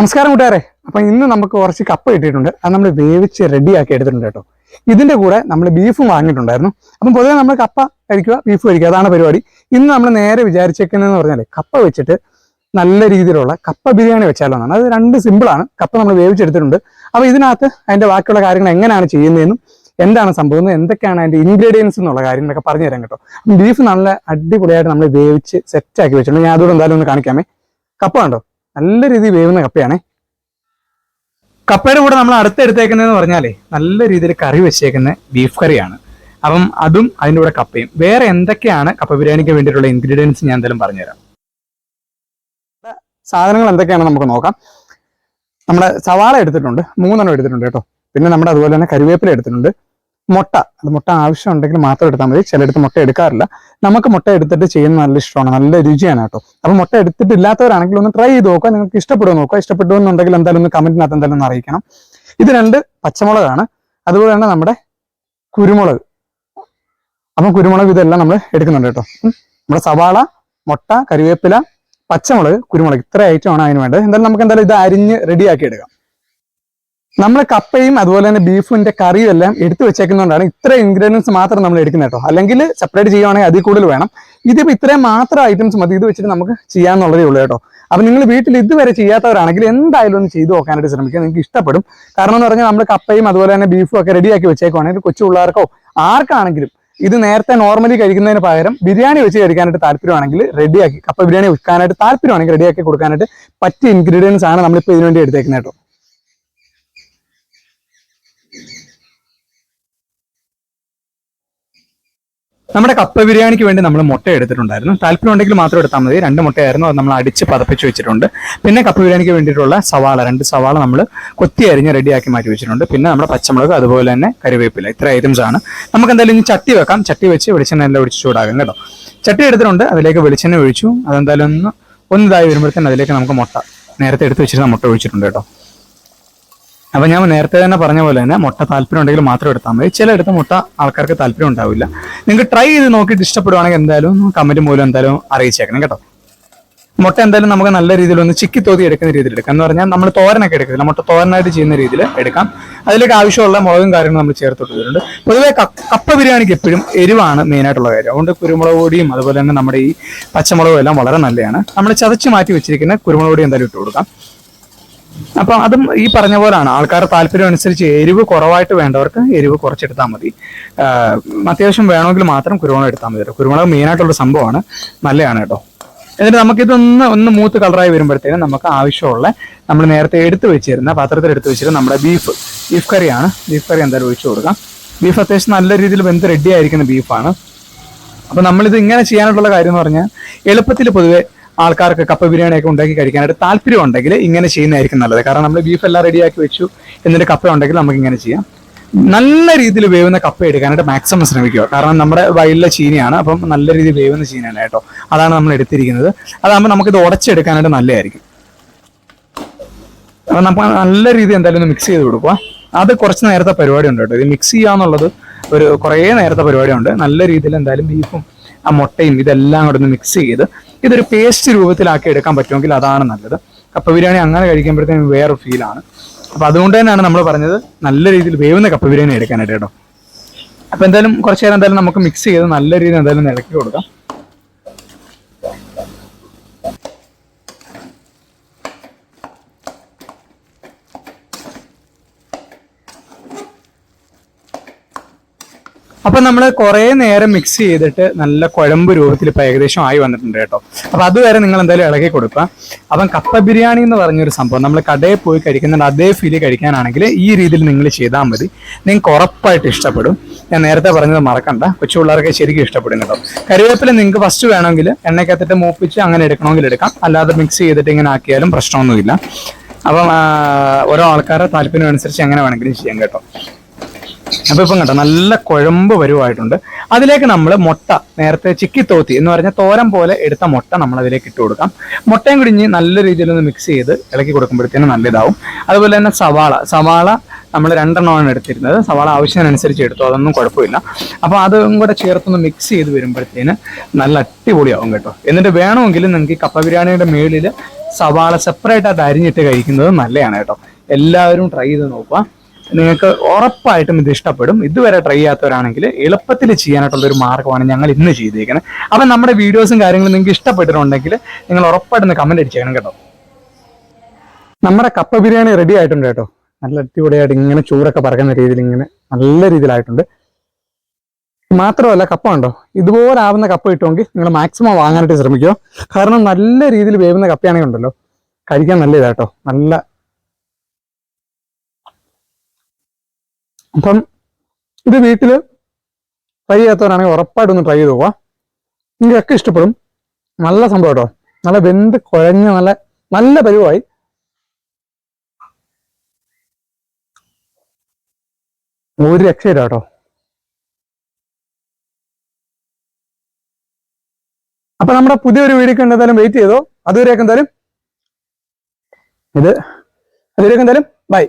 നമസ്കാരം കൂട്ടുകാരെ. അപ്പൊ ഇന്ന് നമുക്ക് കുറച്ച് കപ്പ കിട്ടിയിട്ടുണ്ട്. അത് നമ്മൾ വേവിച്ച് റെഡിയാക്കി എടുത്തിട്ടുണ്ട് കേട്ടോ. ഇതിന്റെ കൂടെ നമ്മൾ ബീഫും വാങ്ങിയിട്ടുണ്ടായിരുന്നു. അപ്പം പൊതുവെ നമ്മൾ കപ്പ കഴിക്കുക ബീഫ് കഴിക്കുക അതാണ് പരിപാടി. ഇന്ന് നമ്മൾ നേരെ വിചാരിച്ചേക്കുന്നതെന്ന് പറഞ്ഞാൽ കപ്പ വെച്ചിട്ട് നല്ല രീതിയിലുള്ള കപ്പ ബിരിയാണി വെച്ചാലോ എന്നാണ്. അത് രണ്ട് സിമ്പിളാണ് കപ്പ നമ്മൾ വേവിച്ചെടുത്തിട്ടുണ്ട്. അപ്പൊ ഇതിനകത്ത് അതിന്റെ ബാക്കിയുള്ള കാര്യങ്ങൾ എങ്ങനെയാണ് ചെയ്യുന്നതെന്നും എന്താണ് സംഭവം എന്തൊക്കെയാണ് അതിന്റെ ഇൻഗ്രീഡിയൻസ് എന്നുള്ള കാര്യങ്ങളൊക്കെ പറഞ്ഞു തരാം കേട്ടോ. ബീഫ് നല്ല അടിപൊളിയായിട്ട് നമ്മൾ വേവിച്ച് സെറ്റ് ആക്കി വെച്ചിട്ടുണ്ട്. ഞാൻ അതുകൊണ്ട് എന്തായാലും ഒന്ന് കാണിക്കാമേ. കപ്പ കണ്ടോ? നല്ല രീതിയിൽ വേവുന്ന കപ്പയാണേ. കപ്പയുടെ കൂടെ നമ്മൾ അടുത്തെടുത്തേക്കുന്നതെന്ന് പറഞ്ഞാലേ നല്ല രീതിയിൽ കറി വെച്ചേക്കുന്ന ബീഫ് കറിയാണ് അപ്പം അതും അതിന്റെ കൂടെ കപ്പയും. വേറെ എന്തൊക്കെയാണ് കപ്പ ബിരിയാണിക്ക് വേണ്ടിയിട്ടുള്ള ഇൻഗ്രീഡിയൻസ് ഞാൻ എന്തായാലും പറഞ്ഞുതരാം. സാധനങ്ങൾ എന്തൊക്കെയാണെന്ന് നമുക്ക് നോക്കാം. നമ്മുടെ സവാള എടുത്തിട്ടുണ്ട്. മൂന്നെണ്ണം എടുത്തിട്ടുണ്ട് കേട്ടോ. പിന്നെ നമ്മുടെ അതുപോലെ തന്നെ കരിവേപ്പില എടുത്തിട്ടുണ്ട്. മുട്ട. അത് മുട്ട ആവശ്യമുണ്ടെങ്കിൽ മാത്രം എടുത്താൽ മതി. ചിലയിടത്ത് മുട്ട എടുക്കാറില്ല. നമുക്ക് മുട്ട എടുത്തിട്ട് ചെയ്യുന്ന നല്ല ഇഷ്ടമാണ്. നല്ല രുചിയാണ് കേട്ടോ. അപ്പൊ മുട്ട എടുത്തിട്ടില്ലാത്തവരാണെങ്കിൽ ഒന്ന് ട്രൈ ചെയ്ത് നോക്കുക. നിങ്ങൾക്ക് ഇഷ്ടപ്പെടുമോ നോക്കുക. ഇഷ്ടപ്പെട്ടു എന്നുണ്ടെങ്കിൽ എന്തായാലും ഒന്ന് കമന്റിനകത്ത് എന്തായാലും ഒന്ന് അറിയിക്കണം. ഇത് രണ്ട് പച്ചമുളകാണ്. അതുപോലെ തന്നെ നമ്മുടെ കുരുമുളക്. അപ്പം കുരുമുളക് ഇതെല്ലാം നമ്മൾ എടുക്കുന്നുണ്ട് കേട്ടോ. നമ്മുടെ സവാള മുട്ട കരിവേപ്പില പച്ചമുളക് കുരുമുളക്. ഇത്ര ഐറ്റമാണ് അതിന് വേണ്ടത്. എന്തായാലും നമുക്ക് എന്തായാലും ഇത് അരിഞ്ഞ് റെഡിയാക്കി എടുക്കാം. നമ്മൾ കപ്പയും അതുപോലെ തന്നെ ബീഫിന്റെ കറിയും എല്ലാം എടുത്തു വെച്ചേക്കുന്നതുകൊണ്ടാണ് ഇത്ര ഇൻഗ്രീഡിയൻസ് മാത്രം നമ്മൾ എടുക്കുന്നത് കേട്ടോ. അല്ലെങ്കിൽ സെപ്പറേറ്റ് ചെയ്യുവാണെങ്കിൽ അതിൽ കൂടുതൽ വേണം. ഇതിപ്പോൾ ഇത്രയും മാത്രം ഐറ്റംസ് മതി. ഇത് വെച്ചിട്ട് നമുക്ക് ചെയ്യാന്നുള്ളതേ ഉള്ളൂ കേട്ടോ. അപ്പം നിങ്ങൾ വീട്ടിൽ ഇതുവരെ ചെയ്യാത്തവരാണെങ്കിൽ എന്തായാലും ഒന്ന് ചെയ്തു നോക്കാനായിട്ട് ശ്രമിക്കുക. നിങ്ങൾക്ക് ഇഷ്ടപ്പെടും. കാരണം എന്ന് പറഞ്ഞാൽ നമ്മൾ കപ്പയും അതുപോലെ തന്നെ ബീഫും ഒക്കെ റെഡിയാക്കി വെച്ചേക്കുവാണെങ്കിൽ കൊച്ചു പിള്ളേർക്കോ ആർക്കാണെങ്കിലും ഇത് നേരത്തെ നോർമലി കഴിക്കുന്നതിന് പകരം ബിരിയാണി വെച്ച് കഴിക്കാനായിട്ട് താല്പര്യമാണെങ്കിൽ റെഡിയാക്കി കപ്പ ബിരിയാണി വെക്കാനായിട്ട് താല്പര്യമാണെങ്കിൽ റെഡിയാക്കി കൊടുക്കാനായിട്ട് പറ്റിയ ഇൻഗ്രീഡിയൻസ് ആണ് നമ്മളിപ്പോൾ ഇതിനുവേണ്ടി എടുത്തേക്കുന്നത് കേട്ടോ. നമ്മുടെ കപ്പ ബിരിയാണിക്ക് വേണ്ടി നമ്മൾ മുട്ട എടുത്തിട്ടുണ്ടായിരുന്നു. താല്പര്യം ഉണ്ടെങ്കിൽ മാത്രം എടുത്താൽ മതി. രണ്ട് മുട്ടയായിരുന്നു. അത് നമ്മൾ അടിച്ച് പതപ്പിച്ച് വെച്ചിട്ടുണ്ട്. പിന്നെ കപ്പ ബിരിയാണിക്ക് വേണ്ടിയിട്ടുള്ള സവാള രണ്ട് സവാള നമ്മൾ കൊത്തി അരിഞ്ഞ് റെഡിയാക്കി മാറ്റി വെച്ചിട്ടുണ്ട്. പിന്നെ നമ്മുടെ പച്ചമുളക് അതുപോലെ തന്നെ കറിവേപ്പില. ഇത്ര ഐറ്റംസ് ആണ്. നമുക്ക് എന്തായാലും ഇനി ചട്ടി വെക്കാം. ചട്ടി വെച്ച് വെളിച്ചെണ്ണ എല്ലാം ഒഴിച്ച് ചൂടാകും കേട്ടോ. ചട്ടി എടുത്തിട്ടുണ്ട്. അതിലേക്ക് വെളിച്ചെണ്ണ ഒഴിച്ചു. അതെന്തായാലും ഒന്ന് ഒന്നിതായി വരുമ്പോഴത്തേന് അതിലേക്ക് നമുക്ക് മുട്ട. നേരത്തെ എടുത്ത് വെച്ചിരുന്ന മുട്ട ഒഴിച്ചിട്ടുണ്ട് കേട്ടോ. അപ്പൊ ഞാൻ നേരത്തെ തന്നെ പറഞ്ഞ പോലെ തന്നെ മുട്ട താല്പര്യം ഉണ്ടെങ്കിൽ മാത്രം എടുത്താൽ മതി. ചിലയിടത്ത് മുട്ട ആൾക്കാർക്ക് താല്പര്യം ഉണ്ടാവില്ല. നിങ്ങൾക്ക് ട്രൈ ചെയ്ത് നോക്കിയിട്ട് ഇഷ്ടപ്പെടുവാണെങ്കിൽ എന്തായാലും കമന്റ് മൂലം എന്തായാലും അറിയിച്ചേക്കണം കേട്ടോ. മുട്ട എന്തായാലും നമുക്ക് നല്ല രീതിയിൽ ഒന്ന് ചിക്കി തോതി എടുക്കുന്ന രീതിയിൽ എടുക്കാം. എന്ന് പറഞ്ഞാൽ നമ്മൾ തോരനൊക്കെ എടുക്കില്ല മുട്ട തോരനായിട്ട് ചെയ്യുന്ന രീതിയിൽ എടുക്കാം. അതിലേക്ക് ആവശ്യമുള്ള മുളകും കാര്യങ്ങളും നമ്മൾ ചേർത്ത് കൊടുത്തിട്ടുണ്ട് പൊതുവെ കപ്പ ബിരിയാണിക്ക് എപ്പോഴും എരിവാണ് മെയിൻ ആയിട്ടുള്ള കാര്യം. അതുകൊണ്ട് കുരുമുളക് പൊടിയും അതുപോലെ തന്നെ നമ്മുടെ ഈ പച്ചമുളകും എല്ലാം വളരെ നല്ലതാണ്. നമ്മൾ ചതച്ച് മാറ്റി വെച്ചിരിക്കുന്ന കുരുമുളക് പൊടി എന്തായാലും ഇട്ട് കൊടുക്കാം. അപ്പം അതും ഈ പറഞ്ഞ പോലാണ്. ആൾക്കാരുടെ താല്പര്യം അനുസരിച്ച് എരിവ് കുറവായിട്ട് വേണ്ടവർക്ക് എരിവ് കുറച്ചെടുത്താൽ മതി. അത്യാവശ്യം വേണമെങ്കിൽ മാത്രം കുരുമുളക് എടുത്താൽ മതി കുരുമുളക് മെയിനായിട്ടുള്ള സംഭവമാണ്. നല്ലതാണ് കേട്ടോ. എന്നിട്ട് നമുക്കിതൊന്ന് ഒന്ന് മൂത്ത് കളറായി വരുമ്പോഴത്തേനും നമുക്ക് ആവശ്യമുള്ള നമ്മൾ നേരത്തെ എടുത്തു വെച്ചിരുന്ന പാത്രത്തിൽ എടുത്തു വെച്ചിരുന്ന നമ്മുടെ ബീഫ് ബീഫ് കറിയാണ്. ബീഫ് കറി എന്തായാലും ഒഴിച്ചു കൊടുക്കാം. ബീഫ് അത്യാവശ്യം നല്ല രീതിയിൽ വെന്ത് റെഡി ആയിരിക്കുന്ന ബീഫാണ്. അപ്പൊ നമ്മളിത് ഇങ്ങനെ ചെയ്യാനായിട്ടുള്ള കാര്യം എന്ന് പറഞ്ഞാൽ എളുപ്പത്തിൽ പൊതുവെ ആൾക്കാർക്ക് കപ്പ ബിരിയാണി ഒക്കെ ഉണ്ടാക്കി കഴിക്കാനായിട്ട് താല്പര്യം ഉണ്ടെങ്കിൽ ഇങ്ങനെ ചെയ്യുന്നതായിരിക്കും നല്ലത്. കാരണം നമ്മൾ ബീഫ് എല്ലാം റെഡിയാക്കി വെച്ചു എന്നിട്ട് കപ്പ ഉണ്ടെങ്കിൽ നമുക്ക് ഇങ്ങനെ ചെയ്യാം. നല്ല രീതിയിൽ വേവുന്ന കപ്പ എടുക്കാനായിട്ട് മാക്സിമം ശ്രമിക്കുക. കാരണം നമ്മുടെ വയലിലെ ചീനിയാണ് അപ്പം നല്ല രീതിയിൽ വേവുന്ന ചീനിയാണ് കേട്ടോ. അതാണ് നമ്മൾ എടുത്തിരിക്കുന്നത്. അതാകുമ്പോൾ നമുക്കിത് ഉടച്ചെടുക്കാനായിട്ട് നല്ലതായിരിക്കും. അപ്പം നമുക്ക് നല്ല രീതിയിൽ എന്തായാലും മിക്സ് ചെയ്ത് കൊടുക്കുക അത് കുറച്ച് നേരത്തെ പരിപാടി ഉണ്ട് കേട്ടോ. ഇത് മിക്സ് ചെയ്യാന്നുള്ളത് ഒരു കുറേ നേരത്തെ പരിപാടിയുണ്ട് നല്ല രീതിയിൽ എന്തായാലും ബീഫും ആ മുട്ടയും ഇതെല്ലാം കൂടെ ഒന്ന് മിക്സ് ചെയ്ത് ഇതൊരു പേസ്റ്റ് രൂപത്തിലാക്കി എടുക്കാൻ പറ്റുമെങ്കിൽ അതാണ് നല്ലത്. കപ്പ ബിരിയാണി അങ്ങനെ കഴിക്കുമ്പോഴത്തേക്കും വേറെ ഫീലാണ് അപ്പം അതുകൊണ്ട് തന്നെയാണ് നമ്മൾ പറഞ്ഞത് നല്ല രീതിയിൽ വേവുന്ന കപ്പ ബിരിയാണി എടുക്കാനായിട്ട് കേട്ടോ. അപ്പോൾ എന്തായാലും കുറച്ച് നേരം എന്തായാലും നമുക്ക് മിക്സ് ചെയ്ത് നല്ല രീതിയിൽ എന്തായാലും ഇളക്കി കൊടുക്കാം. അപ്പൊ നമ്മൾ കുറെ നേരം മിക്സ് ചെയ്തിട്ട് നല്ല കുഴമ്പ് രൂപത്തിൽ ഇപ്പൊ ഏകദേശം ആയി വന്നിട്ടുണ്ട് കേട്ടോ. അപ്പൊ അതുവരെ നിങ്ങൾ എന്തായാലും ഇളകി കൊടുക്കുക. അപ്പം കപ്പ ബിരിയാണി എന്ന് പറഞ്ഞൊരു സംഭവം നമ്മൾ കടയിൽ പോയി കഴിക്കുന്നുണ്ട് അതേ ഫീൽ കഴിക്കാനാണെങ്കിൽ ഈ രീതിയിൽ നിങ്ങൾ ചെയ്താൽ മതി. നിങ്ങൾക്ക് ഉറപ്പായിട്ട് ഇഷ്ടപ്പെടും. ഞാൻ നേരത്തെ പറഞ്ഞത് മറക്കണ്ട. കൊച്ചു പിള്ളേർക്ക് ശരിക്കും ഇഷ്ടപ്പെടും കേട്ടോ. കറിവേപ്പില നിങ്ങൾക്ക് ഫസ്റ്റ് വേണമെങ്കിൽ എണ്ണയ്ക്കകത്തിട്ട് മൂപ്പിച്ച് അങ്ങനെ എടുക്കണമെങ്കിൽ എടുക്കാം. അല്ലാതെ മിക്സ് ചെയ്തിട്ട് ഇങ്ങനെ ആക്കിയാലും പ്രശ്നമൊന്നുമില്ല. അപ്പം ഓരോ ആൾക്കാരുടെ താല്പര്യം അനുസരിച്ച് എങ്ങനെ വേണമെങ്കിലും ചെയ്യാം കേട്ടോ. അപ്പൊ ഇപ്പം കേട്ടോ നല്ല കുഴമ്പ് വരുവായിട്ടുണ്ട്. അതിലേക്ക് നമ്മൾ മുട്ട നേരത്തെ ചിക്കി തോത്തി എന്ന് പറഞ്ഞ തോരം പോലെ എടുത്ത മുട്ട നമ്മൾ അതിലേക്ക് ഇട്ട് കൊടുക്കാം. മുട്ടയും കുടിഞ്ഞ് നല്ല രീതിയിൽ ഒന്ന് മിക്സ് ചെയ്ത് ഇളക്കി കൊടുക്കുമ്പോഴത്തേനും നല്ലതാവും അതുപോലെ തന്നെ സവാള സവാള നമ്മൾ രണ്ടെണ്ണമാണ് എടുത്തിരുന്നത്. സവാള ആവശ്യത്തിനനുസരിച്ച് എടുത്തു അതൊന്നും കുഴപ്പമില്ല. അപ്പോൾ അതും കൂടെ ചേർത്തൊന്ന് മിക്സ് ചെയ്ത് വരുമ്പോഴത്തേന് നല്ല അടിപൊളിയാവും കേട്ടോ. എന്നിട്ട് വേണമെങ്കിൽ നിങ്ങൾക്ക് കപ്പ ബിരിയാണിയുടെ മേളിൽ സവാള സെപ്പറേറ്റ് ആയിട്ട് അരിഞ്ഞിട്ട് കഴിക്കുന്നത് നല്ലതാണ് കേട്ടോ. എല്ലാവരും ട്രൈ ചെയ്ത് നോക്കുക. നിങ്ങൾക്ക് ഉറപ്പായിട്ടും ഇത് ഇഷ്ടപ്പെടും. ഇതുവരെ ട്രൈ ചെയ്യാത്തവരാണെങ്കിൽ എളുപ്പത്തിൽ ചെയ്യാനായിട്ടുള്ള ഒരു മാർഗമാണ് ഞങ്ങൾ ഇന്ന് ചെയ്തേക്കുന്നത് അപ്പം നമ്മുടെ വീഡിയോസും കാര്യങ്ങളും നിങ്ങൾക്ക് ഇഷ്ടപ്പെട്ടിട്ടുണ്ടെങ്കിൽ നിങ്ങൾ ഉറപ്പായിട്ടൊന്ന് കമന്റ് അടിച്ചേക്കണം കേട്ടോ. നമ്മുടെ കപ്പ ബിരിയാണി റെഡി ആയിട്ടുണ്ട് കേട്ടോ. നല്ല അടിപൊളിയായിട്ട് ഇങ്ങനെ ചൂടൊക്കെ പറക്കുന്ന രീതിയിൽ ഇങ്ങനെ നല്ല രീതിയിലായിട്ടുണ്ട്. മാത്രമല്ല കപ്പ ഉണ്ടോ? ഇതുപോലെ ആവുന്ന കപ്പ കിട്ടുമെങ്കിൽ നിങ്ങൾ മാക്സിമം വാങ്ങാനായിട്ട് ശ്രമിക്കുക. കാരണം നല്ല രീതിയിൽ വേവുന്ന കപ്പയാണെങ്കിൽ ഉണ്ടല്ലോ. കഴിക്കാൻ നല്ല ഇതാട്ടോ നല്ല അപ്പം ഇത് വീട്ടിൽ ട്രൈ ചെയ്യാത്തവരാണെങ്കിൽ ഉറപ്പായിട്ടൊന്ന് ട്രൈ ചെയ്ത് പോവാ. നിങ്ങൾക്കൊക്കെ ഇഷ്ടപ്പെടും. നല്ല സംഭവം കേട്ടോ നല്ല വെന്ത് കുഴഞ്ഞ നല്ല നല്ല പരിവായി. ഒരു രക്ഷയില്ല കേട്ടോ. അപ്പൊ നമ്മുടെ പുതിയൊരു വീഡിയോക്ക് എന്തായാലും വെയിറ്റ് ചെയ്തോ. അതുവരെയൊക്കെ എന്തായാലും ഇത് അതുവരെയൊക്കെ എന്തായാലും ബൈ